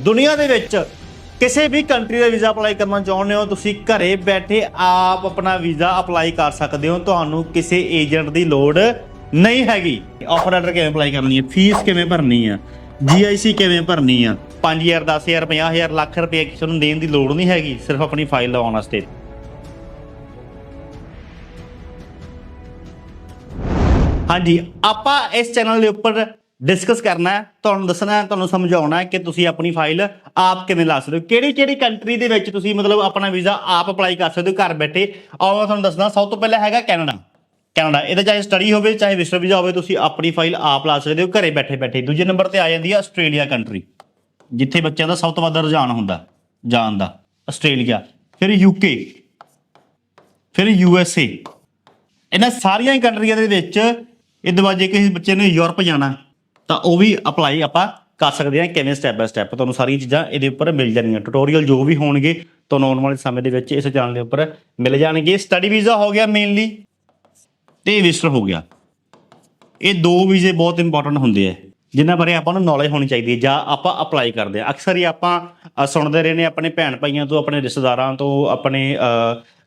ਦੁਨੀਆ ਦੇ ਵਿੱਚ ਕਿਸੇ ਵੀ ਕੰਟਰੀ ਦਾ ਵੀਜ਼ਾ ਅਪਲਾਈ ਕਰਨਾ ਚਾਹੁੰਦੇ ਹੋ, ਤੁਸੀਂ ਘਰੇ ਬੈਠੇ ਆਪ ਆਪਣਾ ਵੀਜ਼ਾ ਅਪਲਾਈ ਕਰ ਸਕਦੇ ਹੋ। ਤੁਹਾਨੂੰ ਕਿਸੇ ਏਜੰਟ ਦੀ ਲੋੜ ਨਹੀਂ ਹੈਗੀ। ਆਫਰ ਲੈਟਰ ਕਿਵੇਂ ਅਪਲਾਈ ਕਰਨੀ ਹੈ? ਫੀਸ ਕਿਵੇਂ ਭਰਨੀ ਆ ਜੀਆਈਸੀ ਕਿਵੇਂ ਭਰਨੀ ਆ 5000 10000 50000 ਲੱਖ ਰੁਪਏ ਕਿਸੇ ਨੂੰ ਦੇਣ ਦੀ ਲੋੜ ਨਹੀਂ ਹੈਗੀ, ਸਿਰਫ ਆਪਣੀ ਫਾਈਲ ਲਵਾਉਣ ਵਾਸਤੇ। ਹਾਂਜੀ, ਆਪਾਂ ਇਸ ਚੈਨਲ ਦੇ ਉੱਪਰ ਡਿਸਕਸ ਕਰਨਾ ਹੈ, ਤੁਹਾਨੂੰ ਦੱਸਣਾ ਹੈ, ਤੁਹਾਨੂੰ ਸਮਝਾਉਣਾ ਹੈ ਕਿ ਤੁਸੀਂ ਆਪਣੀ ਫਾਈਲ ਆਪ ਕਿਵੇਂ ਲਾ ਸਕਦੇ ਹੋ, ਕਿਹੜੀ ਕਿਹੜੀ ਕੰਟਰੀ ਦੇ ਵਿੱਚ ਤੁਸੀਂ ਮਤਲਬ ਆਪਣਾ ਵੀਜ਼ਾ ਆਪ ਅਪਲਾਈ ਕਰ ਸਕਦੇ ਹੋ ਘਰ ਬੈਠੇ। ਆਓ ਮੈਂ ਤੁਹਾਨੂੰ ਦੱਸਦਾ, ਸਭ ਤੋਂ ਪਹਿਲਾਂ ਹੈਗਾ ਕੈਨੇਡਾ। ਕੈਨੇਡਾ, ਇਹਦਾ ਚਾਹੇ ਸਟੱਡੀ ਹੋਵੇ, ਚਾਹੇ ਵਿਜ਼ਟਰ ਵੀਜ਼ਾ ਹੋਵੇ, ਤੁਸੀਂ ਆਪਣੀ ਫਾਈਲ ਆਪ ਲਾ ਸਕਦੇ ਹੋ, ਘਰੇ ਬੈਠੇ ਬੈਠੇ। ਦੂਜੇ ਨੰਬਰ ਤੇ ਆ ਜਾਂਦੀ ਹੈ ਆਸਟ੍ਰੇਲੀਆ ਕੰਟਰੀ ਜਿੱਥੇ ਬੱਚਿਆਂ ਦਾ ਸਭ ਤੋਂ ਵੱਧ ਰੁਝਾਨ ਹੁੰਦਾ, ਜਾਣ ਦਾ। ਆਸਟ੍ਰੇਲੀਆ, ਫਿਰ ਯੂਕੇ ਫਿਰ ਯੂਐਸਏ ਇਹਨਾਂ ਸਾਰੀਆਂ ਕੰਟਰੀਆਂ ਦੇ ਵਿੱਚ ਇਹ ਤੋਂ ਕਿਸੇ ਬੱਚੇ ਨੇ ਯੂਰਪ ਜਾਣਾ। ਤਾਂ ਉਹ ਵੀ ਅਪਲਾਈ ਆਪਾਂ ਕਰ ਸਕਦੇ ਹਾਂ ਕਿਵੇਂ ਸਟੈਪ ਬਾਏ ਸਟੈਪ ਤੁਹਾਨੂੰ ਸਾਰੀਆਂ ਚੀਜ਼ਾਂ ਇਹਦੇ ਉੱਪਰ ਮਿਲ ਜਾਣਗੀਆਂ। ਟਿਊਟੋਰੀਅਲ ਜੋ ਵੀ ਹੋਣਗੇ, ਤੁਹਾਨੂੰ ਆਉਣ ਵਾਲੇ ਸਮੇਂ ਦੇ ਵਿੱਚ ਇਸ ਚੈਨਲ ਦੇ ਉੱਪਰ ਮਿਲ ਜਾਣਗੇ। ਸਟੱਡੀ ਵੀਜ਼ਾ ਹੋ ਗਿਆ ਮੇਨਲੀ ਤੇ ਵਿਜ਼ਟਰ ਹੋ ਗਿਆ। ਇਹ ਦੋ ਵੀਜ਼ੇ ਬਹੁਤ ਇੰਪੋਰਟੈਂਟ ਹੁੰਦੇ ਆ। ਜਿਨ੍ਹਾਂ ਬਾਰੇ ਆਪਾਂ ਨੂੰ ਨੌਲੇਜ ਹੋਣੀ ਚਾਹੀਦੀ ਹੈ ਜਾਂ ਆਪਾਂ ਅਪਲਾਈ ਕਰਦੇ ਆ ਅਕਸਰ ਹੀ ਆਪਾਂ ਸੁਣਦੇ ਰਹਿੰਦੇ ਨੇ ਆਪਣੇ ਭੈਣ ਭਾਈਆਂ ਤੋਂ, ਆਪਣੇ ਰਿਸ਼ਤੇਦਾਰਾਂ ਤੋਂ, ਆਪਣੇ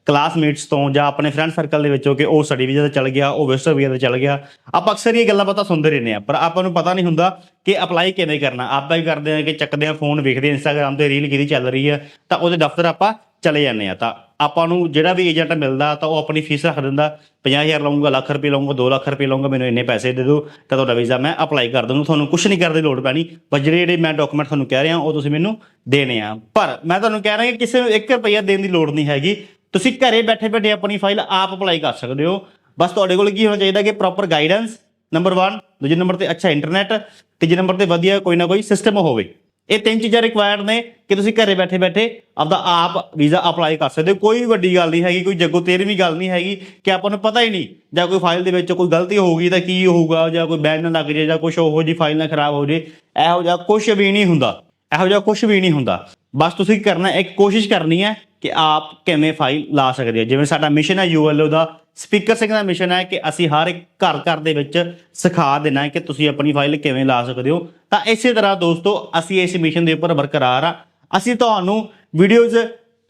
ਕਲਾਸਮੇਟਸ ਤੋਂ ਜਾਂ ਆਪਣੇ ਫਰੈਂਡ ਸਰਕਲ ਦੇ ਵਿੱਚੋਂ ਕਿ ਉਹ ਸਟੱਡੀ ਵੀਜ਼ਾ ਤੇ ਚੱਲ ਗਿਆ, ਉਹ ਵਿਜ਼ਟਰ ਵੀਜ਼ਾ ਤੇ ਚੱਲ ਗਿਆ। ਆਪਾਂ ਅਕਸਰ ਹੀ ਇਹ ਗੱਲਾਂ ਬਾਤਾਂ ਸੁਣਦੇ ਰਹਿੰਦੇ ਆ ਪਰ ਆਪਾਂ ਨੂੰ ਪਤਾ ਨਹੀਂ ਹੁੰਦਾ ਕਿ ਅਪਲਾਈ ਕਿਵੇਂ ਕਰਨਾ। ਆਪਾਂ ਹੀ ਕਰਦੇ ਆ ਕਿ ਚੱਕਦੇ ਆ ਫੋਨ ਵੇਖਦੇ ਆ ਇੰਸਟਾਗ੍ਰam ਤੇ ਰੀਲ ਕਿਹਦੀ ਚੱਲ ਰਹੀ ਹੈ, ਤਾਂ ਉਹਦੇ ਦਫ਼ਤਰ ਆਪਾਂ ਚਲੇ ਜਾਂਦੇ ਆ ਤਾਂ ਆਪਾਂ ਨੂੰ ਜਿਹੜਾ ਵੀ ਏਜੰਟ ਮਿਲਦਾ, ਤਾਂ ਉਹ ਆਪਣੀ ਫੀਸ ਰੱਖ ਦਿੰਦਾ। 50000 ਲਵਾਂਗਾ ਲੱਖ ਰੁਪਏ ਲਵਾਂਗਾ 2 ਲੱਖ ਰੁਪਏ ਲਵਾਂਗਾ ਮੈਨੂੰ ਇੰਨੇ ਪੈਸੇ ਦੇ ਦਿਓ, ਤਾਂ ਤੁਹਾਡਾ ਵੀਜ਼ਾ ਮੈਂ ਅਪਲਾਈ ਕਰ ਦੂੰਗਾ ਤੁਹਾਨੂੰ ਕੁਝ ਨਹੀਂ ਕਰਨ ਦੀ ਲੋੜ ਪੈਣੀ ਪਰ ਜਿਹੜੇ ਜਿਹੜੇ ਮੈਂ ਡਾਕੂਮੈਂਟ ਤੁਹਾਨੂੰ ਕਹਿ ਰਿਹਾ, ਉਹ ਤੁਸੀਂ ਮੈਨੂੰ ਦੇਣੇ ਆ। ਪਰ ਮੈਂ ਤੁਹਾਨੂੰ ਕਹਿ ਰਿਹਾ ਕਿ ਕਿਸੇ ਨੂੰ 1 ਰੁਪਈਆ ਦੇਣ ਦੀ ਲੋੜ ਨਹੀਂ ਹੈਗੀ। ਤੁਸੀਂ ਘਰੇ ਬੈਠੇ ਬੈਠੇ ਆਪਣੀ ਫਾਈਲ ਆਪ ਅਪਲਾਈ ਕਰ ਸਕਦੇ ਹੋ। ਬਸ ਤੁਹਾਡੇ ਕੋਲ ਕੀ ਹੋਣਾ ਚਾਹੀਦਾ ਕਿ ਪ੍ਰੋਪਰ ਗਾਈਡੈਂਸ ਨੰਬਰ 1 ਦੂਜੇ ਨੰਬਰ ਤੇ ਅੱਛਾ ਇੰਟਰਨੈਟ ਤੀਜੇ ਨੰਬਰ ਤੇ ਵਧੀਆ ਕੋਈ ਨਾ ਕੋਈ ਸਿਸਟਮ ਹੋਵੇ। ਇਹ ਤਿੰਨ ਚੀਜ਼ਾਂ ਰਿਕੁਆਇਰਡ ਨੇ ਕਿ ਤੁਸੀਂ ਘਰੇ ਬੈਠੇ ਬੈਠੇ ਆਪਦਾ ਆਪ ਵੀਜ਼ਾ ਅਪਲਾਈ ਕਰ ਸਕਦੇ ਹੋ। ਕੋਈ ਵੱਡੀ ਗੱਲ ਨਹੀਂ ਹੈਗੀ, ਕੋਈ ਜੱਗੋ ਤੇਰਵੀਂ ਗੱਲ ਨਹੀਂ ਹੈਗੀ ਕਿ ਆਪਾਂ ਨੂੰ ਪਤਾ ਹੀ ਨਹੀਂ। ਜਾਂ ਕੋਈ ਫਾਈਲ ਦੇ ਵਿੱਚ ਕੋਈ ਗਲਤੀ ਹੋਊਗੀ ਤਾਂ ਕੀ ਹੋਊਗਾ, ਜਾਂ ਕੋਈ ਬੈਨ ਨਾ ਲੱਗ ਜੇ, ਜਾਂ ਕੁਝ ਉਹੋ ਜੀ ਫਾਈਲ ਨਾ ਖਰਾਬ ਹੋ ਜੇ। ਇਹੋ ਜਿਹਾ ਕੁਝ ਵੀ ਨਹੀਂ ਹੁੰਦਾ। ਇਹੋ ਜਿਹਾ ਕੁਝ ਵੀ ਨਹੀਂ ਹੁੰਦਾ। ਬਸ ਤੁਸੀਂ ਕੀ ਕਰਨਾ, ਇੱਕ ਕੋਸ਼ਿਸ਼ ਕਰਨੀ ਹੈ ਕਿ ਆਪ ਕਿਵੇਂ ਫਾਈਲ ਲਾ ਸਕਦੇ ਹੋ। ਜਿਵੇਂ ਸਾਡਾ ਮਿਸ਼ਨ ਹੈ ਯੂਐਲਓ ਦਾ ਸਪੀਕਰ ਸਿੰਘ ਦਾ ਮਿਸ਼ਨ ਹੈ ਕਿ ਅਸੀਂ ਹਰ ਇੱਕ ਘਰ ਘਰ ਦੇ ਵਿੱਚ ਸਿਖਾ ਦੇਣਾ ਹੈ ਕਿ ਤੁਸੀਂ ਆਪਣੀ ਫਾਈਲ ਕਿਵੇਂ ਲਾ ਸਕਦੇ ਹੋ। ਤਾਂ ਇਸੇ ਤਰ੍ਹਾਂ ਦੋਸਤੋ, ਅਸੀਂ ਇਸ ਮਿਸ਼ਨ ਦੇ ਉੱਪਰ ਬਰਕਰਾਰ ਆ ਅਸੀਂ ਤੁਹਾਨੂੰ ਵੀਡੀਓਜ਼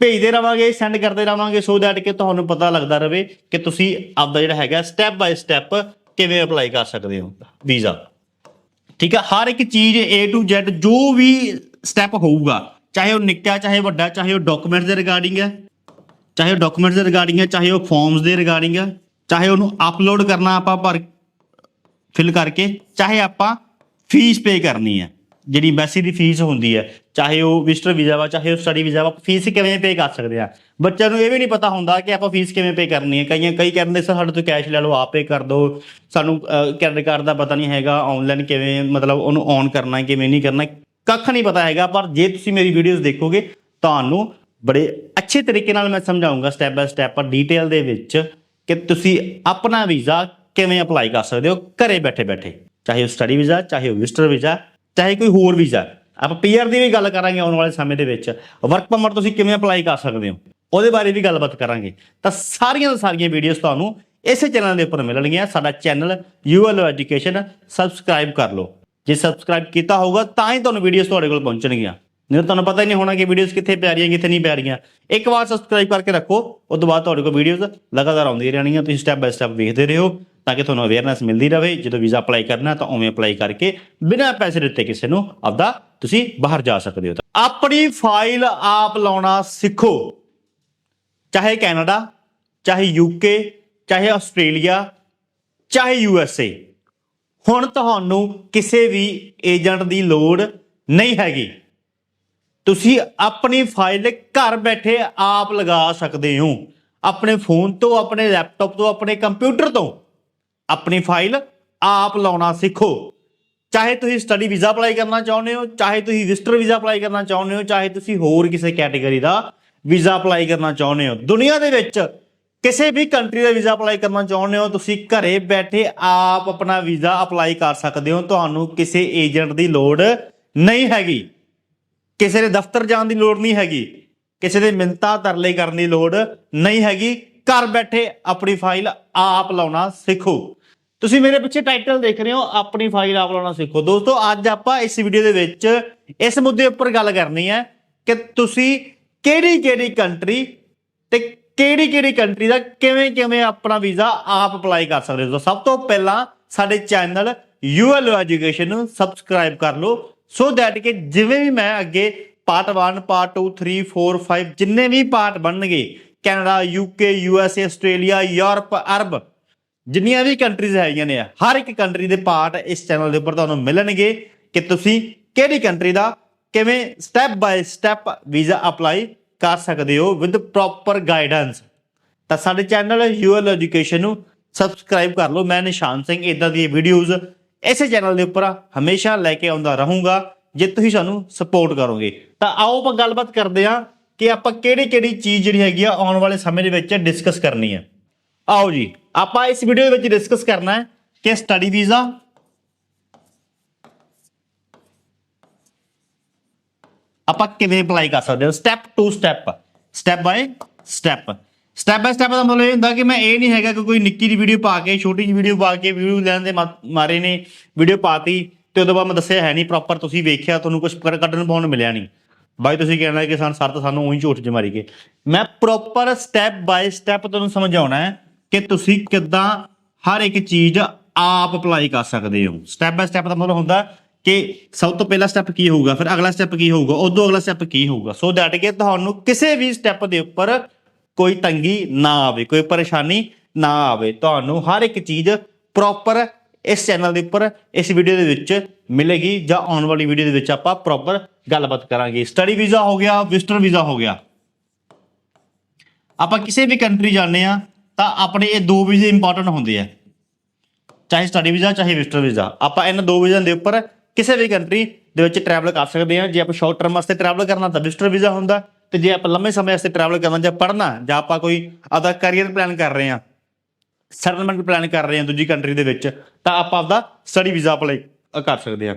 ਭੇਜਦੇ ਰਵਾਂਗੇ ਸੈਂਡ ਕਰਦੇ ਰਵਾਂਗੇ ਸੋ ਦੈਟ ਕਿ ਤੁਹਾਨੂੰ ਪਤਾ ਲੱਗਦਾ ਰਹੇ ਕਿ ਤੁਸੀਂ ਆਪਦਾ ਜਿਹੜਾ ਹੈਗਾ ਸਟੈਪ ਬਾਏ ਸਟੈਪ ਕਿਵੇਂ ਅਪਲਾਈ ਕਰ ਸਕਦੇ ਹੋ ਵੀਜ਼ਾ ਠੀਕ ਹੈ ਹਰ ਇੱਕ ਚੀਜ਼ A to Z ਜੋ ਵੀ ਸਟੈਪ ਹੋਊਗਾ ਚਾਹੇ ਉਹ ਨਿੱਕਾ, ਚਾਹੇ ਵੱਡਾ, ਚਾਹੇ ਉਹ ਡਾਕੂਮੈਂਟਸ ਦੇ ਰਿਗਾਰਡਿੰਗ ਹੈ, ਚਾਹੇ ਉਹ ਡਾਕੂਮੈਂਟਸ ਦੇ ਰਿਗਾਰਡਿੰਗ ਹੈ, ਚਾਹੇ ਉਹ ਫਾਰਮਸ ਦੇ ਰਿਗਾਰਡਿੰਗ ਹੈ, ਚਾਹੇ ਉਹਨੂੰ ਅਪਲੋਡ ਕਰਨਾ ਆਪਾਂ ਭਰ ਫਿਲ ਕਰਕੇ, ਚਾਹੇ ਆਪਾਂ ਫੀਸ ਪੇ ਕਰਨੀ ਹੈ, ਜਿਹੜੀ ਐਮਬੈਸੀ ਦੀ ਫੀਸ ਹੁੰਦੀ ਹੈ, ਚਾਹੇ ਉਹ ਵਿਜ਼ਟਰ ਵੀਜ਼ਾ ਵਾ, ਚਾਹੇ ਉਹ ਸਟੱਡੀ ਵੀਜ਼ਾ ਵਾ ਫੀਸ ਕਿਵੇਂ ਪੇ ਕਰ ਸਕਦੇ ਆ ਬੱਚਿਆਂ ਨੂੰ ਇਹ ਵੀ ਨਹੀਂ ਪਤਾ ਹੁੰਦਾ ਕਿ ਆਪਾਂ ਫੀਸ ਕਿਵੇਂ ਪੇ ਕਰਨੀ ਹੈ। ਕਈਆਂ, ਕਈ ਕਹਿੰਦੇ ਸਰ, ਸਾਡੇ ਤੋਂ ਕੈਸ਼ ਲੈ ਲਓ, ਆਪ ਪੇ ਕਰ ਦਿਓ ਸਾਨੂੰ ਕ੍ਰੈਡਿਟ ਕਾਰਡ ਦਾ ਪਤਾ ਨਹੀਂ ਹੈਗਾ ਆਨਲਾਈਨ ਕਿਵੇਂ, ਮਤਲਬ ਉਹਨੂੰ ਔਨ ਕਰਨਾ ਕਿਵੇਂ ਨਹੀਂ ਕਰਨਾ ਕੱਖ ਨਹੀਂ ਪਤਾ ਹੈਗਾ, ਪਰ ਜੇ ਤੁਸੀਂ ਮੇਰੀ ਵੀਡੀਓਜ਼ ਦੇਖੋਗੇ, ਤੁਹਾਨੂੰ ਬੜੇ ਅੱਛੇ ਤਰੀਕੇ ਨਾਲ ਮੈਂ ਸਮਝਾਉਂਗਾ ਸਟੈਪ ਬਾਏ ਸਟੈਪ ਡੀਟੇਲ ਦੇ ਵਿੱਚ ਕਿ ਤੁਸੀਂ ਆਪਣਾ ਵੀਜ਼ਾ ਕਿਵੇਂ ਅਪਲਾਈ ਕਰ ਸਕਦੇ ਹੋ, ਘਰੇ ਬੈਠੇ ਬੈਠੇ। ਚਾਹੇ ਉਹ ਸਟੱਡੀ ਵੀਜ਼ਾ ਚਾਹੇ ਉਹ ਵਿਜ਼ਟਰ ਵੀਜ਼ਾ ਚਾਹੇ ਕੋਈ ਹੋਰ ਵੀਜ਼ਾ ਆਪਾਂ ਪੀਆਰ ਦੀ ਵੀ ਗੱਲ ਕਰਾਂਗੇ ਆਉਣ ਵਾਲੇ ਸਮੇਂ ਦੇ ਵਿੱਚ। ਵਰਕ ਪਰਮਿਟ ਤੁਸੀਂ ਕਿਵੇਂ ਅਪਲਾਈ ਕਰ ਸਕਦੇ ਹੋ, ਉਹਦੇ ਬਾਰੇ ਵੀ ਗੱਲਬਾਤ ਕਰਾਂਗੇ। ਤਾਂ ਸਾਰੀਆਂ ਦੀਆਂ ਸਾਰੀਆਂ ਵੀਡੀਓਜ਼ ਤੁਹਾਨੂੰ ਇਸੇ ਚੈਨਲ ਦੇ ਉੱਪਰ ਮਿਲਣਗੀਆਂ। ਸਾਡਾ ਚੈਨਲ ਯੂਐਲਓ ਐਜੂਕੇਸ਼ਨ ਸਬਸਕ੍ਰਾਈਬ ਕਰ ਲਓ। ਜੇ ਸਬਸਕ੍ਰਾਈਬ ਕੀਤਾ ਹੋਊਗਾ, ਤਾਂ ਹੀ ਤੁਹਾਨੂੰ ਵੀਡੀਓਜ਼ ਤੁਹਾਡੇ ਕੋਲ ਪਹੁੰਚਣਗੀਆਂ। ਨਹੀਂ ਤੁਹਾਨੂੰ ਪਤਾ ਹੀ ਨਹੀਂ ਹੋਣਾ ਕਿ ਵੀਡੀਓਜ਼ ਕਿੱਥੇ ਪੈ ਰਹੀਆਂ ਕਿੱਥੇ ਨਹੀਂ ਪੈ ਰਹੀਆਂ ਇੱਕ ਵਾਰ ਸਬਸਕ੍ਰਾਈਬ ਕਰਕੇ ਰੱਖੋ ਉਸ ਤੋਂ ਬਾਅਦ ਤੁਹਾਡੇ ਕੋਲ ਵੀਡੀਓਜ਼ ਲਗਾਤਾਰ ਆਉਂਦੀਆਂ ਰਹਿਣੀਆਂ ਤੁਸੀਂ ਸਟੈਪ ਬਾਏ ਸਟੈਪ ਵੇਖਦੇ ਰਹੋ, ਤਾਂ ਕਿ ਤੁਹਾਨੂੰ ਅਵੇਅਰਨੈਸ ਮਿਲਦੀ ਰਹੇ। ਜਦੋਂ ਵੀਜ਼ਾ ਅਪਲਾਈ ਕਰਨਾ, ਤਾਂ ਉਵੇਂ ਅਪਲਾਈ ਕਰਕੇ ਬਿਨਾਂ ਪੈਸੇ ਦਿੱਤੇ ਕਿਸੇ ਨੂੰ ਆਪਦਾ ਤੁਸੀਂ ਬਾਹਰ ਜਾ ਸਕਦੇ ਹੋ। ਆਪਣੀ ਫਾਈਲ ਆਪ ਲਾਉਣਾ ਸਿੱਖੋ। ਚਾਹੇ ਕੈਨੇਡਾ, ਚਾਹੇ ਯੂਕੇ ਚਾਹੇ ਆਸਟ੍ਰੇਲੀਆ, ਚਾਹੇ ਯੂਐਸਏ ਹੁਣ ਤੁਹਾਨੂੰ ਕਿਸੇ ਵੀ ਏਜੰਟ ਦੀ ਲੋੜ ਨਹੀਂ ਹੈਗੀ। ਤੁਸੀਂ ਆਪਣੀ ਫਾਈਲ ਘਰ ਬੈਠੇ ਆਪ ਲਗਾ ਸਕਦੇ ਹੋ। ਆਪਣੇ ਫੋਨ ਤੋਂ, ਆਪਣੇ ਲੈਪਟਾਪ ਤੋਂ, ਆਪਣੇ ਕੰਪਿਊਟਰ ਤੋਂ ਆਪਣੀ ਫਾਈਲ ਆਪ ਲਾਉਣਾ ਸਿੱਖੋ। ਚਾਹੇ ਤੁਸੀਂ ਸਟੱਡੀ ਵੀਜ਼ਾ ਅਪਲਾਈ ਕਰਨਾ ਚਾਹੁੰਦੇ ਹੋ, ਚਾਹੇ ਤੁਸੀਂ ਵਿਜ਼ਟਰ ਵੀਜ਼ਾ ਅਪਲਾਈ ਕਰਨਾ ਚਾਹੁੰਦੇ ਹੋ, ਚਾਹੇ ਤੁਸੀਂ ਹੋਰ ਕਿਸੇ ਕੈਟਾਗਰੀ ਦਾ ਵੀਜ਼ਾ ਅਪਲਾਈ ਕਰਨਾ ਚਾਹੁੰਦੇ ਹੋ। ਦੁਨੀਆ ਦੇ ਵਿੱਚ ਕਿਸੇ ਵੀ ਕੰਟਰੀ ਦਾ ਵੀਜ਼ਾ ਅਪਲਾਈ ਕਰਨਾ ਚਾਹੁੰਦੇ ਹੋ, ਤੁਸੀਂ ਘਰੇ ਬੈਠੇ ਆਪ ਆਪਣਾ ਵੀਜ਼ਾ ਅਪਲਾਈ ਕਰ ਸਕਦੇ ਹੋ। ਤੁਹਾਨੂੰ ਕਿਸੇ ਏਜੰਟ ਦੀ ਲੋੜ ਨਹੀਂ ਹੈਗੀ। ਕਿਸੇ ਦੇ ਦਫ਼ਤਰ ਜਾਣ ਦੀ ਲੋੜ ਨਹੀਂ ਹੈਗੀ। ਕਿਸੇ ਦੇ ਮਿੰਤਾ ਤਰਲੇ ਕਰਨ ਦੀ ਲੋੜ ਨਹੀਂ ਹੈਗੀ। ਘਰ ਬੈਠੇ ਆਪਣੀ ਫਾਈਲ ਆਪ ਲਾਉਣਾ ਸਿੱਖੋ। ਤੁਸੀਂ ਮੇਰੇ ਪਿੱਛੇ ਟਾਈਟਲ ਦੇਖ ਰਹੇ ਹੋ, ਆਪਣੀ ਫਾਈਲ ਆਪ ਲਾਉਣਾ ਸਿੱਖੋ। ਦੋਸਤੋ, ਅੱਜ ਆਪਾਂ ਇਸ ਵੀਡੀਓ ਦੇ ਵਿੱਚ ਇਸ ਮੁੱਦੇ ਉੱਪਰ ਗੱਲ ਕਰਨੀ ਹੈ ਕਿ ਤੁਸੀਂ ਕਿਹੜੀ ਕਿਹੜੀ ਕੰਟਰੀ ਤੇ ਕਿਹੜੀ ਕਿਹੜੀ ਕੰਟਰੀ ਦਾ ਕਿਵੇਂ ਕਿਵੇਂ ਆਪਣਾ ਵੀਜ਼ਾ ਆਪ ਅਪਲਾਈ ਕਰ ਸਕਦੇ ਹੋ? ਸਭ ਤੋਂ ਪਹਿਲਾਂ ਸਾਡੇ ਚੈਨਲ ਯੂਐਲ ਐਜੂਕੇਸ਼ਨ ਨੂੰ ਸਬਸਕ੍ਰਾਈਬ ਕਰ ਲਓ। ਸੋ ਦੈਟ ਕਿ ਜਿਵੇਂ ਵੀ ਮੈਂ ਅੱਗੇ ਪਾਰਟ 1 ਪਾਰਟ 2 3 4 5 ਜਿੰਨੇ ਵੀ ਪਾਰਟ ਬਣਨਗੇ, Canada, UK, USA, Australia, Europe, ਅਰਬ, ਜਿੰਨੀਆਂ ਵੀ ਕੰਟਰੀਜ਼ ਹੈਗੀਆਂ ਨੇ, ਹਰ ਇੱਕ ਕੰਟਰੀ ਦੇ ਪਾਰਟ ਇਸ ਚੈਨਲ ਦੇ ਉੱਪਰ ਤੁਹਾਨੂੰ ਮਿਲਣਗੇ ਕਿ ਤੁਸੀਂ ਕਿਹੜੀ ਕੰਟਰੀ ਦਾ ਕਿਵੇਂ step by step visa apply ਕਰ ਸਕਦੇ ਹੋ ਵਿਦ ਪ੍ਰੋਪਰ ਗਾਈਡੈਂਸ ਤਾਂ ਸਾਡੇ ਚੈਨਲ ਯੂਐਲ ਐਜੂਕੇਸ਼ਨ ਨੂੰ ਸਬਸਕ੍ਰਾਈਬ ਕਰ ਲਓ। ਮੈਂ ਨਿਸ਼ਾਨ ਸਿੰਘ ਇਦਾਂ ਦੀਆਂ ਵੀਡੀਓਜ਼ ਇਸੇ ਚੈਨਲ ਦੇ ਉੱਪਰ ਹਮੇਸ਼ਾ ਲੈ ਕੇ ਆਉਂਦਾ ਰਹੂੰਗਾ, ਜੇ ਤੁਸੀਂ ਸਾਨੂੰ ਸਪੋਰਟ ਕਰੋਗੇ। ਤਾਂ ਆਓ ਆਪਾਂ ਗੱਲਬਾਤ ਕਰਦੇ ਹਾਂ ਕਿ ਆਪਾਂ ਕਿਹੜੀ ਕਿਹੜੀ ਚੀਜ਼ ਜਿਹੜੀ ਹੈਗੀ ਆ ਆਉਣ ਵਾਲੇ ਸਮੇਂ ਦੇ ਵਿੱਚ ਡਿਸਕਸ ਕਰਨੀ ਹੈ। ਆਓ ਜੀ, ਆਪਾਂ ਇਸ ਵੀਡੀਓ ਦੇ ਵਿੱਚ ਡਿਸਕਸ ਕਰਨਾ ਹੈ ਕਿ ਸਟੱਡੀ ਵੀਜ਼ਾ ਆਪਾਂ ਕਿਵੇਂ ਅਪਲਾਈ ਕਰ ਸਕਦੇ ਹਾਂ? Step to step step by step step by step ਦਾ ਮਤਲਬ ਇਹ ਹੁੰਦਾ ਕਿ ਮੈਂ ਇਹ ਨਹੀਂ ਹੈਗਾ ਕਿ ਕੋਈ ਨਿੱਕੀ ਜਿਹੀ ਵੀਡੀਓ ਪਾ ਕੇ, ਛੋਟੀ ਜਿਹੀ ਵੀਡੀਓ ਪਾ ਕੇ ਵੀਡੀਓ ਲੈਣ ਦੇ ਮਾ- ਮਾਰੇ ਨੇ ਵੀਡੀਓ ਪਾਤੀ ਤੇ ਉਦੋਂ ਬਾਅਦ ਮੈਂ ਦੱਸਿਆ ਹੈ ਨਹੀਂ ਪ੍ਰੋਪਰ ਤੁਸੀਂ ਵੇਖਿਆ, ਤੁਹਾਨੂੰ ਕੁਝ ਕੱਢਣ ਪਾਉਣ ਨੂੰ ਮਿਲਿਆ ਨਹੀਂ। ਬਾਈ, ਤੁਸੀਂ ਕਹਿਣਾ ਕਿ ਸਾਨੂੰ, ਸਰ ਤਾਂ ਸਾਨੂੰ ਉਹੀ ਝੂਠ ਚ ਮਾਰੀ ਗਏ। ਮੈਂ ਪ੍ਰੋਪਰ ਸਟੈਪ ਬਾਈ ਸਟੈਪ ਤੁਹਾਨੂੰ ਸਮਝਾਉਣਾ ਹੈ ਕਿ ਤੁਸੀਂ ਕਿੱਦਾਂ ਹਰ ਇੱਕ ਚੀਜ਼ ਆਪ ਅਪਲਾਈ ਕਰ ਸਕਦੇ ਹੋ। ਸਟੈਪ ਬਾਈ ਸਟੈਪ ਦਾ ਮਤਲਬ ਹੁੰਦਾ ਕਿ ਸਭ ਤੋਂ ਪਹਿਲਾ ਸਟੈਪ ਕੀ ਹੋਊਗਾ? ਫਿਰ ਅਗਲਾ ਸਟੈਪ ਕੀ ਹੋਊਗਾ? ਉਦੋਂ ਅਗਲਾ ਸਟੈਪ ਕੀ ਹੋਊਗਾ? ਸੋ ਦੈਟ ਕਿ ਤੁਹਾਨੂੰ ਕਿਸੇ ਵੀ ਸਟੈਪ ਦੇ ਉੱਪਰ ਕੋਈ ਤੰਗੀ ਨਾ ਆਵੇ, ਕੋਈ ਪਰੇਸ਼ਾਨੀ ਨਾ ਆਵੇ। ਤੁਹਾਨੂੰ ਹਰ ਇੱਕ ਚੀਜ਼ ਪ੍ਰੋਪਰ ਇਸ ਚੈਨਲ ਦੇ ਉੱਪਰ, ਇਸ ਵੀਡੀਓ ਦੇ ਵਿੱਚ ਮਿਲੇਗੀ ਜਾਂ ਆਉਣ ਵਾਲੀ ਵੀਡੀਓ ਦੇ ਵਿੱਚ ਆਪਾਂ ਪ੍ਰੋਪਰ ਗੱਲਬਾਤ ਕਰਾਂਗੇ। ਸਟੱਡੀ ਵੀਜ਼ਾ ਹੋ ਗਿਆ ਵਿਜ਼ਟਰ ਵੀਜ਼ਾ ਹੋ ਗਿਆ। ਆਪਾਂ ਕਿਸੇ ਵੀ ਕੰਟਰੀ ਜਾਂਦੇ ਆ ਤਾਂ ਆਪਣੇ ਇਹ ਦੋ ਵੀਜ਼ੇ ਇੰਪੋਰਟੈਂਟ ਹੁੰਦੇ ਆ। ਚਾਹੇ ਸਟੱਡੀ ਵੀਜ਼ਾ ਚਾਹੇ ਵਿਜ਼ਟਰ ਵੀਜ਼ਾ ਆਪਾਂ ਇਹਨਾਂ ਦੋ ਵੀਜ਼ਿਆਂ ਦੇ ਉੱਪਰ ਕਿਸੇ ਵੀ ਕੰਟਰੀ ਦੇ ਵਿੱਚ ਟਰੈਵਲ ਕਰ ਸਕਦੇ ਹਾਂ, ਜੇ ਆਪਾਂ ਸ਼ਾਰਟ ਟਰਮ ਵਾਸਤੇ ਟਰੈਵਲ ਕਰਨਾ ਤਾਂ ਵਿਜ਼ਟਰ ਵੀਜ਼ਾ ਹੁੰਦਾ ਤੇ ਜੇ ਆਪਾਂ ਲੰਮੇ ਸਮੇਂ ਵਾਸਤੇ ਟਰੈਵਲ ਕਰਨਾ ਜਾਂ ਪੜ੍ਹਨਾ, ਜਾਂ ਆਪਾਂ ਕੋਈ ਆਪਦਾ ਕੈਰੀਅਰ ਪਲਾਨ ਕਰ ਰਹੇ ਹਾਂ ਸੈਟਲਮੈਂਟ ਪਲਾਨ ਕਰ ਰਹੇ ਹਾਂ ਦੂਜੀ ਕੰਟਰੀ ਦੇ ਵਿੱਚ, ਤਾਂ ਆਪਾਂ ਆਪਦਾ ਸਟੱਡੀ ਵੀਜ਼ਾ ਅਪਲਾਈ ਕਰ ਸਕਦੇ ਹਾਂ।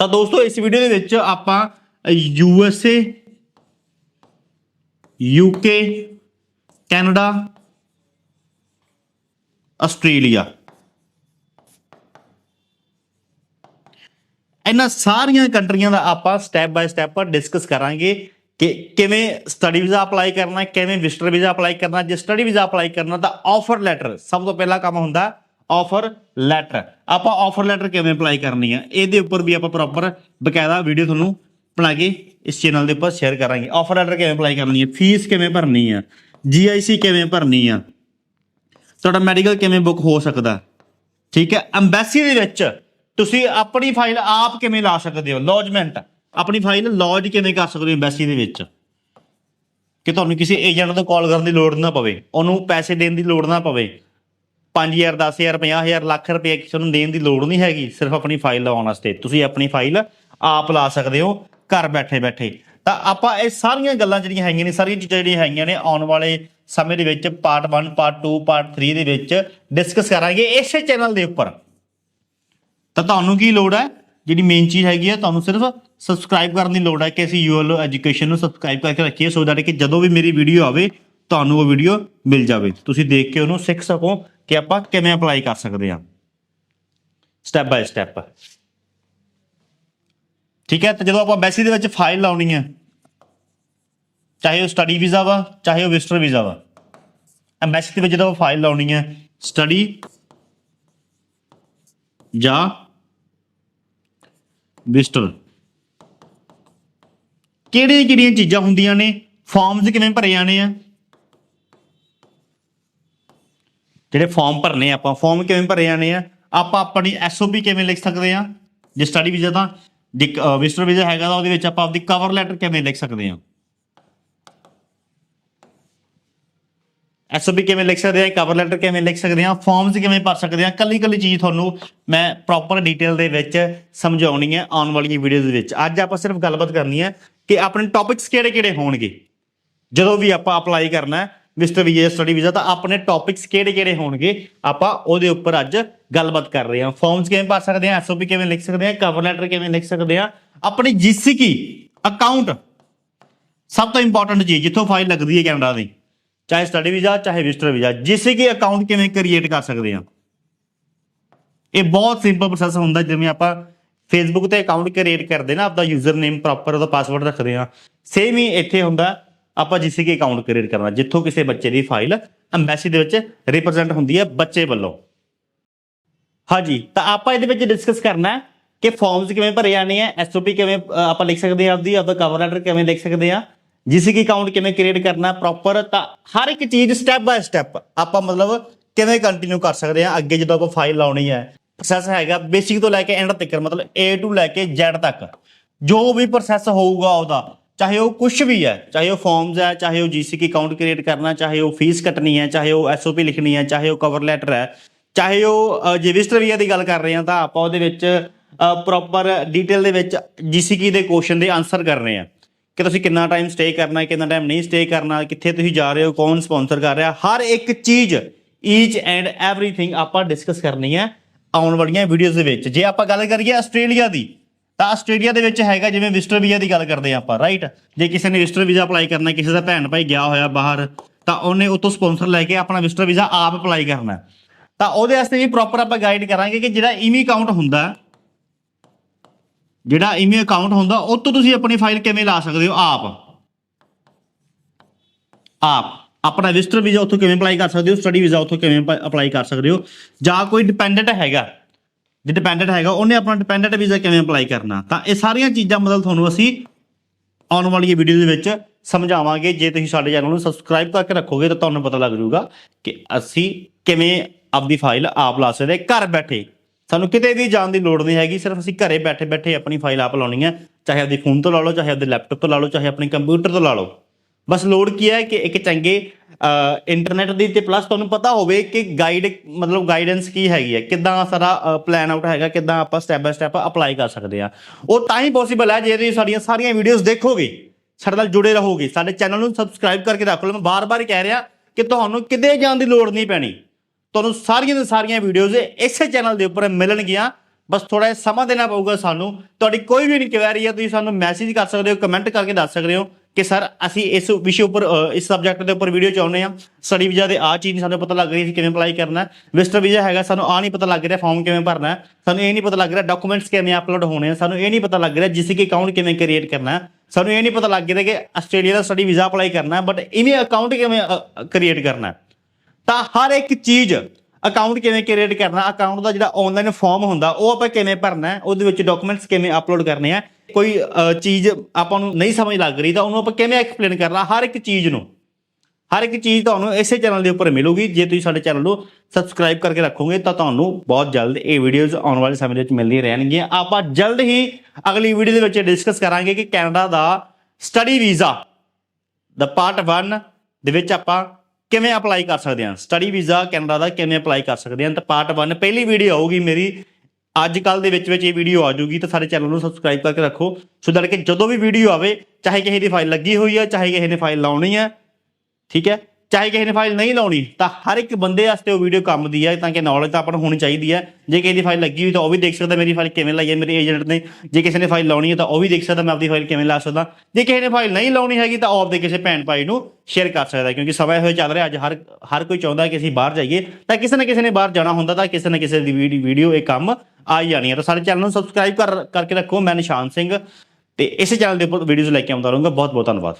ਤਾਂ ਦੋਸਤੋ, ਇਸ ਵੀਡੀਓ ਦੇ ਵਿੱਚ ਆਪਾਂ U S A UK Canada Australia ਇਹਨਾਂ ਸਾਰੀਆਂ ਕੰਟਰੀਆਂ ਦਾ ਆਪਾਂ ਸਟੈਪ ਬਾਈ ਸਟੈਪ ਡਿਸਕਸ ਕਰਾਂਗੇ ਕਿ ਕਿਵੇਂ ਸਟੱਡੀ ਵੀਜ਼ਾ ਅਪਲਾਈ ਕਰਨਾ, ਕਿਵੇਂ ਵਿਜ਼ਟਰ ਵੀਜ਼ਾ ਅਪਲਾਈ ਕਰਨਾ। ਜੇ ਸਟੱਡੀ ਵੀਜ਼ਾ ਅਪਲਾਈ ਕਰਨਾ ਤਾਂ ਆਫਰ ਲੈਟਰ ਸਭ ਤੋਂ ਪਹਿਲਾ ਕੰਮ ਹੁੰਦਾ ਆਫਰ ਲੈਟਰ ਆਪਾਂ ਆਫਰ ਲੈਟਰ ਕਿਵੇਂ ਅਪਲਾਈ ਕਰਨੀ ਆ, ਇਹਦੇ ਉੱਪਰ ਵੀ ਆਪਾਂ ਪ੍ਰੋਪਰ ਬਕਾਇਦਾ ਵੀਡੀਓ ਤੁਹਾਨੂੰ ਬਣਾ ਕੇ ਇਸ ਚੈਨਲ ਦੇ ਉੱਪਰ ਸ਼ੇਅਰ ਕਰਾਂਗੇ। ਆਫਰ ਲੈਟਰ ਕਿਵੇਂ ਅਪਲਾਈ ਕਰਨੀ ਹੈ ਫੀਸ ਕਿਵੇਂ ਭਰਨੀ ਹੈ ਜੀਆਈਸੀ ਕਿਵੇਂ ਭਰਨੀ ਆ, ਤੁਹਾਡਾ ਮੈਡੀਕਲ ਕਿਵੇਂ ਬੁੱਕ ਹੋ ਸਕਦਾ, ਠੀਕ ਹੈ? ਐਮਬੈਸੀ ਦੇ ਵਿੱਚ ਤੁਸੀਂ ਆਪਣੀ ਫਾਈਲ ਆਪ ਕਿਵੇਂ ਲਾ ਸਕਦੇ ਹੋ? ਲੌਜਮੈਂਟ ਆਪਣੀ ਫਾਈਲ ਲੌਜ ਕਿਵੇਂ ਕਰ ਸਕਦੇ ਹੋ ਐਮਬੈਸੀ ਦੇ ਵਿੱਚ? ਕਿ ਤੁਹਾਨੂੰ ਕਿਸੇ ਏਜੰਟ ਤੋਂ ਕਾਲ ਕਰਨ ਦੀ ਲੋੜ ਨਾ ਪਵੇ। ਉਹਨੂੰ ਪੈਸੇ ਦੇਣ ਦੀ ਲੋੜ ਨਾ ਪਵੇ। 5000 10000 50000 ਲੱਖ ਰੁਪਏ ਕਿਸੇ ਨੂੰ ਦੇਣ ਦੀ ਲੋੜ ਨਹੀਂ ਹੈਗੀ। ਸਿਰਫ ਆਪਣੀ ਫਾਈਲ ਲਾਉਣ ਵਾਸਤੇ। ਤੁਸੀਂ ਆਪਣੀ ਫਾਈਲ ਆਪ ਲਾ ਸਕਦੇ ਹੋ। ਘਰ ਬੈਠੇ ਬੈਠੇ। ਤਾਂ ਆਪਾਂ ਇਹ ਸਾਰੀਆਂ ਗੱਲਾਂ ਜਿਹੜੀਆਂ ਹੈਗੀਆਂ ਨੇ, ਸਾਰੀਆਂ ਚੀਜ਼ਾਂ ਜਿਹੜੀਆਂ ਹੈਗੀਆਂ ਨੇ, ਆਉਣ ਵਾਲੇ ਸਮੇਂ ਦੇ ਵਿੱਚ ਪਾਰਟ 1 ਪਾਰਟ 2 ਪਾਰਟ 3 ਦੇ ਵਿੱਚ ਡਿਸਕਸ ਕਰਾਂਗੇ ਇਸੇ ਚੈਨਲ ਦੇ ਉੱਪਰ। ਤਾਂ ਤੁਹਾਨੂੰ ਕੀ ਲੋੜ ਹੈ? ਜਿਹੜੀ ਮੇਨ ਚੀਜ਼ ਹੈਗੀ ਹੈ, ਤੁਹਾਨੂੰ ਸਿਰਫ ਸਬਸਕ੍ਰਾਈਬ ਕਰਨ ਦੀ ਲੋੜ ਹੈ ਕਿ ਅਸੀਂ ਯੂਐਲ ਐਜੂਕੇਸ਼ਨ ਨੂੰ ਸਬਸਕ੍ਰਾਈਬ ਕਰਕੇ ਰੱਖੀਏ ਸੋ ਦੈਟ ਕਿ ਜਦੋਂ ਵੀ ਮੇਰੀ ਵੀਡੀਓ ਆਵੇ, ਤੁਹਾਨੂੰ ਉਹ ਵੀਡੀਓ ਮਿਲ ਜਾਵੇ। ਤੁਸੀਂ ਦੇਖ ਕੇ ਉਹਨੂੰ ਸਿੱਖ ਸਕੋ ਕਿ ਆਪਾਂ ਕਿਵੇਂ ਅਪਲਾਈ ਕਰ ਸਕਦੇ ਹਾਂ। ਸਟੈਪ ਬਾਈ ਸਟੈਪ ਠੀਕ ਹੈ? ਤਾਂ ਜਦੋਂ ਆਪਾਂ ਐਮਬੈਸੀ ਦੇ ਵਿੱਚ ਫਾਈਲ ਲਾਉਣੀ ਹੈ, ਚਾਹੇ ਉਹ ਸਟੱਡੀ ਵੀਜ਼ਾ ਵਾ, ਚਾਹੇ ਉਹ ਵਿਜ਼ਟਰ ਵੀਜ਼ਾ ਵਾ ਐਮਬੈਸੀ ਦੇ ਵਿੱਚ ਜਦੋਂ ਫਾਈਲ ਲਾਉਣੀ ਹੈ ਸਟੱਡੀ ਜਾਂ ਵਿਸਟਰ। ਕਿਹੜੀਆਂ ਕਿਹੜੀਆਂ ਚੀਜ਼ਾਂ ਹੁੰਦੀਆਂ ਨੇ? ਫਾਰਮਸ ਕਿਵੇਂ ਭਰੇ ਜਾਣੇ ਆ? ਜਿਹੜੇ ਫਾਰਮ ਭਰਨੇ ਆਪਾਂ ਫਾਰਮ ਕਿਵੇਂ ਭਰੇ ਜਾਣੇ ਆ? ਆਪਾਂ ਆਪਣੀ ਐਸਓਪੀ ਕਿਵੇਂ ਲਿਖ ਸਕਦੇ ਆ? ਜੇ ਸਟੱਡੀ ਵੀਜ਼ਾ ਤਾਂ, ਜੇ ਵਿਜ਼ਟਰ ਵੀਜ਼ਾ ਹੈਗਾ ਤਾਂ ਉਹਦੇ ਵਿੱਚ ਆਪਾਂ ਆਪਦੀ ਕਵਰ ਲੈਟਰ ਕਿਵੇਂ ਲਿਖ ਸਕਦੇ ਆ? ਐਸਓਪੀ ਕਿਵੇਂ ਲਿਖ ਸਕਦੇ ਆ ਕਵਰ ਲੈਟਰ ਕਿਵੇਂ ਲਿਖ ਸਕਦੇ ਆ ਫਾਰਮਸ ਕਿਵੇਂ ਭਰ ਸਕਦੇ ਆ ਕੱਲੀ ਕੱਲੀ ਚੀਜ਼ ਤੁਹਾਨੂੰ ਮੈਂ ਪ੍ਰੋਪਰ ਡਿਟੇਲ ਦੇ ਵਿੱਚ ਸਮਝਾਉਣੀ ਹੈ ਆਉਣ ਵਾਲੀਆਂ ਵੀਡੀਓਜ਼ ਦੇ ਵਿੱਚ। ਅੱਜ ਆਪਾਂ ਸਿਰਫ ਗੱਲਬਾਤ ਕਰਨੀ ਹੈ ਕਿ ਆਪਣੇ ਟੌਪਿਕਸ ਕਿਹੜੇ ਕਿਹੜੇ ਹੋਣਗੇ। ਜਦੋਂ ਵੀ ਆਪਾਂ ਅਪਲਾਈ ਕਰਨਾ ਮਿਸਟਰ ਵੀਜ਼ਾ ਸਟੱਡੀ ਵੀਜ਼ਾ ਤਾਂ ਆਪਣੇ ਟੌਪਿਕਸ ਕਿਹੜੇ ਕਿਹੜੇ ਹੋਣਗੇ, ਆਪਾਂ ਉਹਦੇ ਉੱਪਰ ਅੱਜ ਗੱਲਬਾਤ ਕਰ ਰਹੇ ਹਾਂ। ਫਾਰਮਸ ਕਿਵੇਂ ਭਰ ਸਕਦੇ ਹਾਂ ਐਸਓਪੀ ਕਿਵੇਂ ਲਿਖ ਸਕਦੇ ਹਾਂ ਕਵਰ ਲੈਟਰ ਕਿਵੇਂ ਲਿਖ ਸਕਦੇ ਹਾਂ ਆਪਣੀ ਜੀਸੀਕੀ ਅਕਾਊਂਟ ਸਭ ਤੋਂ ਇੰਪੋਰਟੈਂਟ ਚੀਜ਼, ਜਿੱਥੋਂ ਫਾਈਲ ਲੱਗਦੀ ਹੈ ਕੈਨੇਡਾ ਦੀ। ਚਾਹੇ ਸਟੱਡੀ ਵੀਜ਼ਾ ਚਾਹੇ ਵਿਜ਼ਟਰ ਵੀਜ਼ਾ ਜਿਸੇ ਕਿ ਅਕਾਊਂਟ ਕਿਵੇਂ ਕ੍ਰੀਏਟ ਕਰ ਸਕਦੇ ਆ ਇਹ ਬਹੁਤ ਸਿੰਪਲ ਪ੍ਰੋਸੈਸ ਹੁੰਦਾ, ਜਿਵੇਂ ਆਪਾਂ ਫੇਸਬੁੱਕ ਤੇ ਅਕਾਊਂਟ ਕ੍ਰੀਏਟ ਕਰਦੇ ਨਾ, ਆਪਦਾ ਯੂਜ਼ਰ ਨੇਮ ਪ੍ਰੋਪਰ ਉਹਦਾ ਪਾਸਵਰਡ ਰੱਖਦੇ ਆ ਸੇਮ ਹੀ ਇੱਥੇ ਹੁੰਦਾ, ਆਪਾਂ GCK ਅਕਾਊਂਟ ਕ੍ਰੀਏਟ ਕਰਨਾ, ਜਿੱਥੋਂ ਕਿਸੇ ਬੱਚੇ ਦੀ ਫਾਈਲ ਐਮਬੈਸੀ ਦੇ ਵਿੱਚ ਰਿਪਰੈਜ਼ੈਂਟ ਹੁੰਦੀ ਹੈ ਬੱਚੇ ਵੱਲੋਂ। ਹਾਂਜੀ, ਤਾਂ ਆਪਾਂ ਇਹਦੇ ਵਿੱਚ ਡਿਸਕਸ ਕਰਨਾ ਕਿ ਫਾਰਮਸ ਕਿਵੇਂ ਭਰੇ ਜਾਣੇ ਆ ਐਸਓਪੀ ਕਿਵੇਂ ਆਪਾਂ ਲਿਖ ਸਕਦੇ ਆ ਆਪਦੀ, ਆਪਦਾ ਕਵਰ ਲੈਟਰ ਕਿਵੇਂ ਲਿਖ ਸਕਦੇ ਆ GCK ਅਕਾਊਂਟ ਕਿਵੇਂ ਕ੍ਰੀਏਟ ਕਰਨਾ ਪ੍ਰੋਪਰ ਤਾਂ ਹਰ ਇੱਕ ਚੀਜ਼ ਸਟੈਪ ਬਾਏ ਸਟੈਪ ਆਪਾਂ ਮਤਲਬ ਕਿਵੇਂ ਕੰਟੀਨਿਊ ਕਰ ਸਕਦੇ ਆ ਅੱਗੇ ਜਦੋਂ ਆਪਾਂ ਫਾਈਲ ਲਾਉਣੀ ਹੈ ਪ੍ਰੋਸੈਸ ਹੈਗਾ ਬੇਸਿਕ ਤੋਂ ਲੈ ਕੇ ਐਂਡ ਤੱਕ ਮਤਲਬ A to ਲੈ ਕੇ Z ਤੱਕ। ਜੋ ਵੀ ਪ੍ਰੋਸੈਸ ਹੋਊਗਾ ਉਹਦਾ ਚਾਹੇ ਉਹ ਕੁਝ ਵੀ ਹੈ ਚਾਹੇ ਉਹ ਫਾਰਮਸ ਹੈ ਚਾਹੇ ਉਹ GCK ਅਕਾਊਂਟ ਕ੍ਰੀਏਟ ਕਰਨਾ ਚਾਹੇ ਉਹ ਫੀਸ ਕੱਟਣੀ ਹੈ ਚਾਹੇ ਉਹ ਐਸਓਪੀ ਲਿਖਣੀ ਹੈ ਚਾਹੇ ਉਹ ਕਵਰ ਲੈਟਰ ਹੈ ਚਾਹੇ ਉਹ ਅ, ਦੀ ਗੱਲ ਕਰ ਰਹੇ ਹਾਂ ਤਾਂ ਆਪਾਂ ਉਹਦੇ ਵਿੱਚ ਪ੍ਰੋਪਰ ਡੀਟੇਲ ਦੇ ਵਿੱਚ GCK ਦੇ ਕੁਐਸਚਨ ਦੇ ਆਨਸਰ ਕਰਨੇ ਆ। ਕਿ ਤੁਸੀਂ ਕਿੰਨਾ ਟਾਈਮ ਸਟੇ ਕਰਨਾ ਹੈ ਕਿੰਨਾ ਟਾਈਮ ਨਹੀਂ ਸਟੇ ਕਰਨਾ, ਕਿੱਥੇ ਤੁਸੀਂ ਜਾ ਰਹੇ ਹੋ, ਕੌਣ ਸਪਾਂਸਰ ਕਰ ਰਿਹਾ, ਹਰ ਇੱਕ ਚੀਜ਼ ਈਚ ਐਂਡ ਐਵਰੀਥਿੰਗ ਆਪਾਂ ਡਿਸਕਸ ਕਰਨੀ ਹੈ ਆਉਣ ਵਾਲੀਆਂ ਵੀਡੀਓਜ਼ ਦੇ ਵਿੱਚ। ਜੇ ਆਪਾਂ ਗੱਲ ਕਰੀਏ ਆਸਟ੍ਰੇਲੀਆ ਦੀ, ਤਾਂ ਆਸਟ੍ਰੇਲੀਆ ਦੇ ਵਿੱਚ ਹੈਗਾ ਜਿਵੇਂ ਵਿਜ਼ਟਰ ਵੀਜ਼ਾ ਦੀ ਗੱਲ ਕਰਦੇ ਹਾਂ ਆਪਾਂ ਰਾਈਟ ਜੇ ਕਿਸੇ ਨੇ ਵਿਜ਼ਟਰ ਵੀਜ਼ਾ ਅਪਲਾਈ ਕਰਨਾ, ਕਿਸੇ ਦਾ ਭੈਣ ਭਾਈ ਗਿਆ ਹੋਇਆ ਬਾਹਰ, ਤਾਂ ਉਹਨੇ ਉਤੋਂ ਸਪਾਂਸਰ ਲੈ ਕੇ ਆਪਣਾ ਵਿਜ਼ਟਰ ਵੀਜ਼ਾ ਆਪ ਅਪਲਾਈ ਕਰਨਾ। ਤਾਂ ਉਹਦੇ ਵਾਸਤੇ ਵੀ ਪ੍ਰੋਪਰ ਆਪਾਂ ਗਾਈਡ ਕਰਾਂਗੇ ਕਿ ਜਿਹੜਾ ਈਮੀ ਅਕਾਊਂਟ ਹੁੰਦਾ ਜਿਹੜਾ ਇਵੇਂ ਅਕਾਊਂਟ ਹੁੰਦਾ, ਉਹ ਤੋਂ ਤੁਸੀਂ ਆਪਣੀ ਫਾਈਲ ਕਿਵੇਂ ਲਾ ਸਕਦੇ ਹੋ? ਆਪ। ਆਪ। ਆਪਣਾ ਵਿਜ਼ਟਰ ਵੀਜ਼ਾ ਉੱਥੋਂ ਕਿਵੇਂ ਅਪਲਾਈ ਕਰ ਸਕਦੇ ਹੋ? ਸਟੱਡੀ ਵੀਜ਼ਾ ਉੱਥੋਂ ਕਿਵੇਂ ਅਪਲਾਈ ਕਰ ਸਕਦੇ ਹੋ? ਜਾਂ ਕੋਈ ਡਿਪੈਂਡੈਂਟ ਹੈਗਾ, ਜੇ ਡਿਪੈਂਡੈਂਟ ਹੈਗਾ, ਉਹਨੇ ਆਪਣਾ ਡਿਪੈਂਡੈਂਟ ਵੀਜ਼ਾ ਕਿਵੇਂ ਅਪਲਾਈ ਕਰਨਾ? ਤਾਂ ਇਹ ਸਾਰੀਆਂ ਚੀਜ਼ਾਂ ਮਤਲਬ ਤੁਹਾਨੂੰ ਅਸੀਂ ਆਉਣ ਵਾਲੀ ਵੀਡੀਓ ਦੇ ਵਿੱਚ ਸਮਝਾਵਾਂਗੇ। ਜੇ ਤੁਸੀਂ ਸਾਡੇ ਚੈਨਲ ਨੂੰ ਸਬਸਕ੍ਰਾਈਬ ਕਰਕੇ ਰੱਖੋਗੇ, ਤਾਂ ਤੁਹਾਨੂੰ ਪਤਾ ਲੱਗ ਜਾਊਗਾ ਕਿ ਅਸੀਂ ਕਿਵੇਂ ਆਪਦੀ ਫਾਈਲ ਆਪ ਲਾ ਸਕਦੇ ਘਰ ਬੈਠੇ ਸਾਨੂੰ ਕਿਤੇ ਵੀ ਜਾਣ ਦੀ ਲੋੜ ਨਹੀਂ ਹੈਗੀ, ਸਿਰਫ ਅਸੀਂ ਘਰੇ ਬੈਠੇ ਬੈਠੇ ਆਪਣੀ ਫਾਈਲ ਆਪ ਲਾਉਣੀ ਹੈ, ਚਾਹੇ ਆਪਦੇ ਫੋਨ ਤੋਂ ਲਾ ਲਓ, ਚਾਹੇ ਆਪਦੇ ਲੈਪਟਾਪ ਤੋਂ ਲਾ ਲਓ, ਚਾਹੇ ਆਪਣੇ ਕੰਪਿਊਟਰ ਤੋਂ ਲਾ ਲਓ। ਬਸ ਲੋੜ ਕੀ ਹੈ ਕਿ ਇੱਕ ਚੰਗੇ ਇੰਟਰਨੈਟ ਦੀ ਤੇ ਪਲੱਸ ਤੁਹਾਨੂੰ ਪਤਾ ਹੋਵੇ ਕਿ ਗਾਈਡ ਮਤਲਬ ਗਾਈਡੈਂਸ ਕੀ ਹੈਗੀ ਹੈ, ਕਿੱਦਾਂ ਸਾਰਾ ਪਲਾਨ ਆਊਟ ਹੈਗਾ, ਕਿੱਦਾਂ ਆਪਾਂ ਸਟੈਪ ਬਾਏ ਸਟੈਪ ਅਪਲਾਈ ਕਰ ਸਕਦੇ ਆ ਉਹ ਤਾਂ ਹੀ ਪੋਸੀਬਲ ਹੈ ਜੇ ਤੁਸੀਂ ਸਾਡੀਆਂ ਸਾਰੀਆਂ ਵੀਡੀਓਜ਼ ਦੇਖੋਗੇ, ਸਾਡੇ ਨਾਲ ਜੁੜੇ ਰਹੋਗੇ, ਸਾਡੇ ਚੈਨਲ ਨੂੰ ਸਬਸਕ੍ਰਾਈਬ ਕਰਕੇ ਰੱਖ ਲਓ। ਮੈਂ ਬਾਰ-ਬਾਰ ਕਹਿ ਰਿਹਾ ਕਿ ਤੁਹਾਨੂੰ ਕਿਤੇ ਜਾਣ ਦੀ ਲੋੜ ਨਹੀਂ ਪੈਣੀ। ਤੁਹਾਨੂੰ ਸਾਰੀਆਂ ਦੀਆਂ ਸਾਰੀਆਂ ਵੀਡੀਓਜ਼ ਇਸੇ ਚੈਨਲ ਦੇ ਉੱਪਰ ਮਿਲਣਗੀਆਂ। ਬਸ ਥੋੜਾ ਜਿਹਾ ਸਮਾਂ ਦੇਣਾ ਪਊਗਾ ਸਾਨੂੰ। ਤੁਹਾਡੀ ਕੋਈ ਵੀ ਇਨਕੁਆਇਰੀ ਹੈ, ਤੁਸੀਂ ਸਾਨੂੰ ਮੈਸੇਜ ਕਰ ਸਕਦੇ ਹੋ ਕਮੈਂਟ ਕਰਕੇ ਦੱਸ ਸਕਦੇ ਹੋ ਕਿ ਸਰ, ਅਸੀਂ ਇਸ ਵਿਸ਼ੇ ਉੱਪਰ ਇਸ ਸਬਜੈਕਟ ਦੇ ਉੱਪਰ ਵੀਡੀਓ ਚਾਹੁੰਦੇ ਆ ਸਟੱਡੀ ਵੀਜ਼ਾ ਦੇ ਆ ਚੀਜ਼ ਨਹੀਂ ਸਾਨੂੰ ਪਤਾ ਲੱਗ ਰਹੀ ਸੀ ਕਿਵੇਂ ਅਪਲਾਈ ਕਰਨਾ ਹੈ। ਵਿਜ਼ਟਰ ਵੀਜ਼ਾ ਹੈਗਾ, ਸਾਨੂੰ ਆ ਨਹੀਂ ਪਤਾ ਲੱਗ ਰਿਹਾ ਫਾਰਮ ਕਿਵੇਂ ਭਰਨਾ ਸਾਨੂੰ ਇਹ ਨਹੀਂ ਪਤਾ ਲੱਗ ਰਿਹਾ ਡਾਕੂਮੈਂਟਸ ਕਿਵੇਂ ਅਪਲੋਡ ਹੋਣੇ ਆ ਸਾਨੂੰ ਇਹ ਨਹੀਂ ਪਤਾ ਲੱਗ ਰਿਹਾ ਜਿਸ ਕਿ ਅਕਾਊਂਟ ਕਿਵੇਂ ਕ੍ਰੀਏਟ ਕਰਨਾ ਸਾਨੂੰ ਇਹ ਨਹੀਂ ਪਤਾ ਲੱਗ ਰਿਹਾ ਕਿ ਆਸਟ੍ਰੇਲੀਆ ਦਾ ਸਟੱਡੀ ਵੀਜ਼ਾ ਅਪਲਾਈ ਕਰਨਾ ਹੈ ਬਟ ਇਵੇਂ ਅਕਾਊਂਟ ਕਿਵੇਂ ਕ੍ਰੀਏਟ ਕਰਨਾ ਤਾਂ ਹਰ ਇੱਕ ਚੀਜ਼ ਅਕਾਊਂਟ ਕਿਵੇਂ ਕ੍ਰੀਏਟ ਕਰਨਾ ਅਕਾਊਂਟ ਦਾ ਜਿਹੜਾ ਆਨਲਾਈਨ ਫਾਰਮ ਹੁੰਦਾ, ਉਹ ਆਪਾਂ ਕਿਵੇਂ ਭਰਨਾ ਉਹਦੇ ਵਿੱਚ ਡਾਕੂਮੈਂਟਸ ਕਿਵੇਂ ਅਪਲੋਡ ਕਰਨੇ ਆ, ਕੋਈ ਚੀਜ਼ ਆਪਾਂ ਨੂੰ ਨਹੀਂ ਸਮਝ ਲੱਗ ਰਹੀ ਤਾਂ ਉਹਨੂੰ ਆਪਾਂ ਕਿਵੇਂ ਐਕਸਪਲੇਨ ਕਰਨਾ, ਹਰ ਇੱਕ ਚੀਜ਼ ਨੂੰ। ਹਰ ਇੱਕ ਚੀਜ਼ ਤੁਹਾਨੂੰ ਇਸੇ ਚੈਨਲ ਦੇ ਉੱਪਰ ਮਿਲੂਗੀ, ਜੇ ਤੁਸੀਂ ਸਾਡੇ ਚੈਨਲ ਨੂੰ ਸਬਸਕ੍ਰਾਈਬ ਕਰਕੇ ਰੱਖੋਗੇ ਤਾਂ ਤੁਹਾਨੂੰ ਬਹੁਤ ਜਲਦ ਇਹ ਵੀਡੀਓਜ਼ ਆਉਣ ਵਾਲੇ ਸਮੇਂ ਦੇ ਵਿੱਚ ਮਿਲਦੀਆਂ ਰਹਿਣਗੀਆਂ। ਆਪਾਂ ਜਲਦ ਹੀ ਅਗਲੀ ਵੀਡੀਓ ਦੇ ਵਿੱਚ ਡਿਸਕਸ ਕਰਾਂਗੇ ਕਿ ਕੈਨੇਡਾ ਦਾ ਸਟੱਡੀ ਵੀਜ਼ਾ ਦਾ ਪਾਰਟ 1 ਦੇ ਵਿੱਚ ਆਪਾਂ ਕਿਵੇਂ ਅਪਲਾਈ ਕਰ ਸਕਦੇ ਹਾਂ? ਸਟੱਡੀ ਵੀਜ਼ਾ ਕੈਨੇਡਾ ਦਾ ਕਿਵੇਂ ਅਪਲਾਈ ਕਰ ਸਕਦੇ ਹਾਂ? ਤਾਂ ਪਾਰਟ 1 ਪਹਿਲੀ ਵੀਡੀਓ ਆਊਗੀ ਮੇਰੀ। ਅੱਜ ਕੱਲ ਦੇ ਵਿੱਚ ਵਿੱਚ ਇਹ ਵੀਡੀਓ ਆ ਜੂਗੀ ਤਾਂ ਸਾਡੇ ਚੈਨਲ ਨੂੰ ਸਬਸਕ੍ਰਾਈਬ ਕਰਕੇ ਰੱਖੋ ਸੋ that ਕਿ ਜਦੋਂ ਵੀ ਵੀਡੀਓ ਆਵੇ, ਚਾਹੇ ਕਿਸੇ ਦੀ ਫਾਈਲ ਲੱਗੀ ਹੋਈ ਹੈ ਚਾਹੇ ਕਿਸੇ ਨੇ ਫਾਈਲ ਲਾਉਣੀ ਹੈ ਠੀਕ ਹੈ? ਚਾਹੇ ਕਿਸੇ ਨੇ ਫਾਈਲ ਨਹੀਂ ਲਾਉਣੀ, ਤਾਂ ਹਰ ਇੱਕ ਬੰਦੇ ਵਾਸਤੇ ਉਹ ਵੀਡੀਓ ਕੰਮ ਦੀ ਹੈ, ਤਾਂ ਕਿ ਨੌਲੇਜ ਤਾਂ ਆਪਾਂ ਨੂੰ ਹੋਣੀ ਚਾਹੀਦੀ ਹੈ। ਜੇ ਕਿਸੇ ਦੀ ਫਾਈਲ ਲੱਗੀ ਹੋਈ ਤਾਂ ਉਹ ਵੀ ਦੇਖ ਸਕਦਾ ਮੇਰੀ ਫਾਈਲ ਕਿਵੇਂ ਲਾਈ ਹੈ, ਮੇਰੇ ਏਜੰਟ ਨੇ। ਜੇ ਕਿਸੇ ਨੇ ਫਾਈਲ ਲਾਉਣੀ ਹੈ ਤਾਂ ਉਹ ਵੀ ਦੇਖ ਸਕਦਾ ਮੈਂ ਆਪਣੀ ਫਾਈਲ ਕਿਵੇਂ ਲਾ ਸਕਦਾ। ਜੇ ਕਿਸੇ ਨੇ ਫਾਈਲ ਨਹੀਂ ਲਾਉਣੀ ਹੈਗੀ ਤਾਂ ਉਹ ਆਪਦੇ ਕਿਸੇ ਭੈਣ ਭਾਈ ਨੂੰ ਸ਼ੇਅਰ ਕਰ ਸਕਦਾ ਕਿਉਂਕਿ ਸਮਾਂ ਇਹੋ ਜਿਹਾ ਚੱਲ ਰਿਹਾ, ਅੱਜ ਹਰ ਹਰ ਕੋਈ ਚਾਹੁੰਦਾ ਕਿ ਅਸੀਂ ਬਾਹਰ ਜਾਈਏ, ਤਾਂ ਕਿਸੇ ਨਾ ਕਿਸੇ ਨੇ ਬਾਹਰ ਜਾਣਾ ਹੁੰਦਾ ਤਾਂ ਕਿਸੇ ਨਾ ਕਿਸੇ ਦੀ ਵੀਡੀਓ ਇਹ ਕੰਮ ਆ ਜਾਣੀ ਹੈ। ਤਾਂ ਸਾਡੇ ਚੈਨਲ ਨੂੰ ਸਬਸਕ੍ਰਾਈਬ ਕਰ, ਕਰਕੇ ਰੱਖੋ, ਮੈਂ ਨਿਸ਼ਾਨ ਸਿੰਘ ਤੇ ਇਸੇ ਚੈਨਲ ਦੇ ਉੱਪਰ ਵੀਡੀਓਜ਼ ਲੈ ਕੇ ਆਉਂਦਾ ਰਹੂੰਗਾ। ਬਹੁਤ ਬਹੁਤ ਧੰਨਵਾਦ।